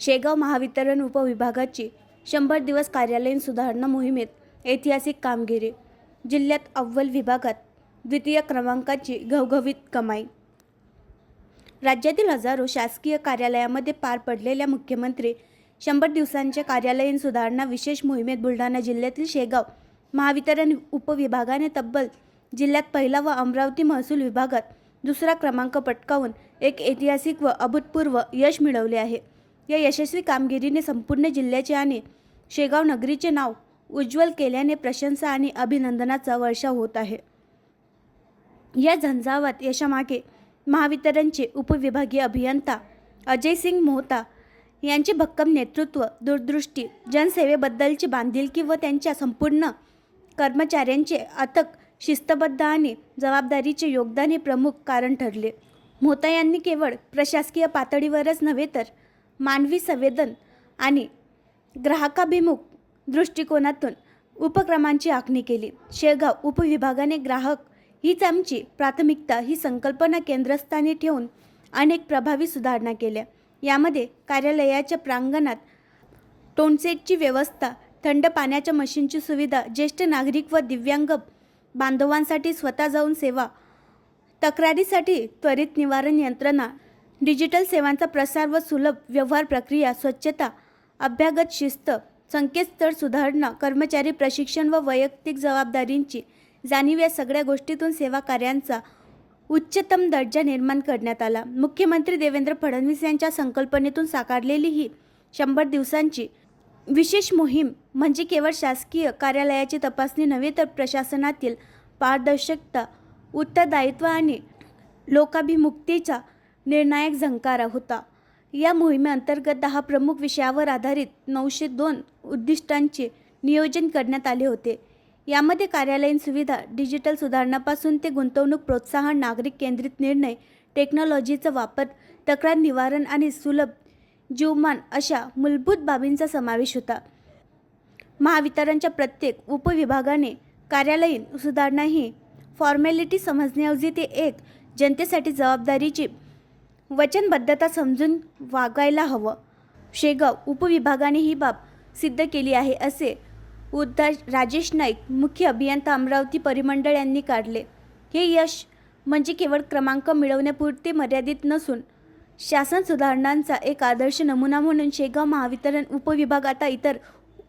शेगाव महावितरण उपविभागाची शंभर दिवस कार्यालयीन सुधारणा मोहिमेत ऐतिहासिक कामगिरी जिल्ह्यात अव्वल विभागात द्वितीय क्रमांकाची घवघवीत कमाई. राज्यातील हजारो शासकीय कार्यालयामध्ये पार पडलेल्या मुख्यमंत्री शंभर दिवसांच्या कार्यालयीन सुधारणा विशेष मोहिमेत बुलढाणा जिल्ह्यातील शेगाव महावितरण उपविभागाने तब्बल जिल्ह्यात पहिला व अमरावती महसूल विभागात दुसरा क्रमांक पटकावून एक ऐतिहासिक व अभूतपूर्व यश मिळवले आहे. या यशस्वी कामगिरीने संपूर्ण जिल्ह्याचे आणि शेगाव नगरीचे नाव उज्ज्वल केल्याने प्रशंसा आणि अभिनंदनाचा वर्षा होत आहे. या झंझावात यशामागे महावितरणचे उपविभागीय अभियंता अजय सिंग मोहता यांचे भक्कम नेतृत्व दूरदृष्टी जनसेवेबद्दलची बांधिलकी व त्यांच्या संपूर्ण कर्मचाऱ्यांचे अथक शिस्तबद्ध आणि जबाबदारीचे योगदान हे प्रमुख कारण ठरले. मोहता यांनी केवळ प्रशासकीय पातळीवरच नव्हे तर मानवी संवेदन आणि ग्राहकाभिमुख दृष्टिकोनातून उपक्रमांची आखणी केली. शेगाव उपविभागाने ग्राहक हीच आमची प्राथमिकता ही संकल्पना केंद्रस्थानी ठेवून अनेक प्रभावी सुधारणा केल्या. यामध्ये कार्यालयाच्या प्रांगणात टोनसेटची व्यवस्था थंड पाण्याच्या मशीनची सुविधा ज्येष्ठ नागरिक व दिव्यांग बांधवांसाठी स्वतः जाऊन सेवा तक्रारीसाठी त्वरित निवारण यंत्रणा डिजिटल सेवांचा प्रसार व सुलभ व्यवहार प्रक्रिया स्वच्छता अभ्यागत शिस्त संकेतस्थळ सुधारणा कर्मचारी प्रशिक्षण व वैयक्तिक जबाबदारींची जाणीव या सगळ्या गोष्टीतून सेवा कार्यांचा उच्चतम दर्जा निर्माण करण्यात आला. मुख्यमंत्री देवेंद्र फडणवीस यांच्या संकल्पनेतून साकारलेली ही शंभर दिवसांची विशेष मोहीम म्हणजे केवळ शासकीय कार्यालयाची तपासणी नव्हे तर प्रशासनातील पारदर्शकता उत्तरदायित्व आणि लोकाभिमुक्तीचा निर्णायक झंकारा होता. या मोहिमेअंतर्गत दहा प्रमुख विषयावर आधारित नऊशे दोन उद्दिष्टांचे नियोजन करण्यात आले होते. यामध्ये कार्यालयीन सुविधा डिजिटल सुधारणापासून ते गुंतवणूक प्रोत्साहन नागरिक केंद्रित निर्णय टेक्नॉलॉजीचा वापर तक्रार निवारण आणि सुलभ जीवमान अशा मूलभूत बाबींचा समावेश होता. महावितरणच्या प्रत्येक उपविभागाने कार्यालयीन सुधारणा ही फॉर्मॅलिटी समजण्याऐवजी ते एक जनतेसाठी जबाबदारीची वचनबद्धता समजून वागायला हवं. शेगाव उपविभागाने ही बाब सिद्ध केली आहे असे उद्धार राजेश नाईक मुख्य अभियंता अमरावती परिमंडळ यांनी काढले. हे यश म्हणजे केवळ क्रमांक मिळवण्यापुरते मर्यादित नसून शासन सुधारणांचा एक आदर्श नमुना म्हणून शेगाव महावितरण उपविभाग आता इतर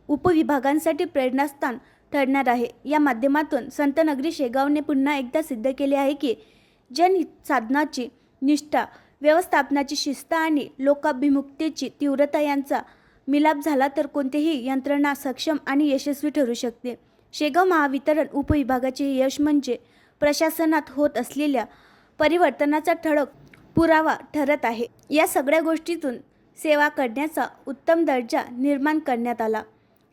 उपविभागांसाठी प्रेरणास्थान ठरणार आहे. या माध्यमातून संतनगरी शेगावने पुन्हा एकदा सिद्ध केले आहे की जनसाधनाची साधनाची निष्ठा व्यवस्थापनाची शिस्त आणि लोकाभिमुखतेची तीव्रता यांचा मिलाप झाला तर कोणतीही यंत्रणा सक्षम आणि यशस्वी ठरू शकते. शेगाव महावितरण उपविभागाचे हे यश म्हणजे प्रशासनात होत असलेल्या परिवर्तनाचा ठळक पुरावा ठरत आहे. या सगळ्या गोष्टीतून सेवा करण्याचा उत्तम दर्जा निर्माण करण्यात आला.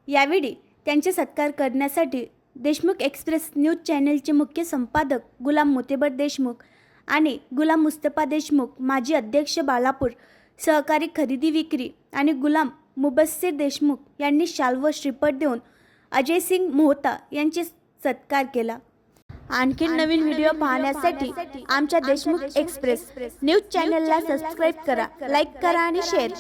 यावेळी त्यांचे सत्कार करण्यासाठी देशमुख एक्सप्रेस न्यूज चॅनेलचे मुख्य संपादक गुलाम मोतेबर देशमुख आणि गुलाम मुस्तफा देशमुख माजी अध्यक्ष बाळापूर सहकारी खरेदी विक्री आणि गुलाम मुबस्सिर देशमुख यांनी शाल व श्रीपट देऊन अजय सिंग मोहता यांचे सत्कार केला. आणखी नवीन व्हिडिओ पाहण्यासाठी आमच्या देशमुख एक्सप्रेस. न्यूज चॅनलला सबस्क्राईब करा लाईक करा आणि शेअर करा.